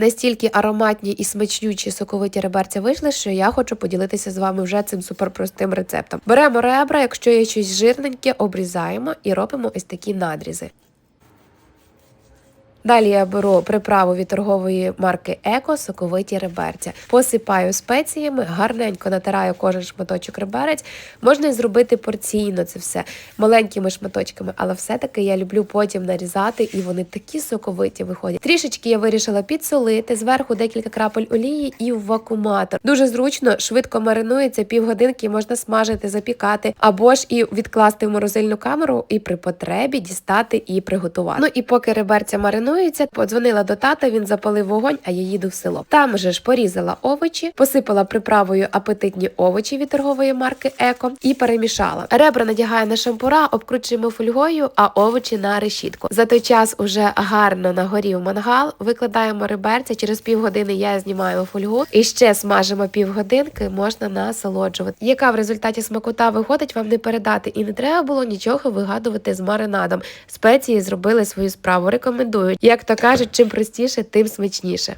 настільки ароматні і смачнючі соковиті реберця вийшли, що я хочу поділитися з вами вже цим суперпростим рецептом. Беремо ребра, якщо є щось жирненьке, обрізаємо і робимо ось такі надрізи. Далі я беру приправу від торгової марки Еко соковиті реберця. Посипаю спеціями, гарненько натираю кожен шматочок реберець. Можна і зробити порційно це все маленькими шматочками, але все-таки я люблю потім нарізати, і вони такі соковиті виходять. Трішечки я вирішила підсолити, зверху декілька крапель олії і в вакууматор. Дуже зручно, швидко маринується, півгодинки можна смажити, запікати, або ж і відкласти в морозильну камеру і при потребі дістати і приготувати. Ну і поки реберця маринуються, подзвонила до тата, він запалив вогонь, а я їду в село. Там же ж порізала овочі, посипала приправою апетитні овочі від торгової марки Еко і перемішала. Ребра надягаю на шампура, обкручуємо фольгою, а овочі на решітку. За той час уже гарно нагорів мангал, викладаємо реберця. Через півгодини я знімаю фольгу і ще смажимо півгодинки, можна насолоджувати. Яка в результаті смакота виходить, вам не передати, і не треба було нічого вигадувати з маринадом. Спеції зробили свою справу. Рекомендую. Як то кажуть, чим простіше, тим смачніше.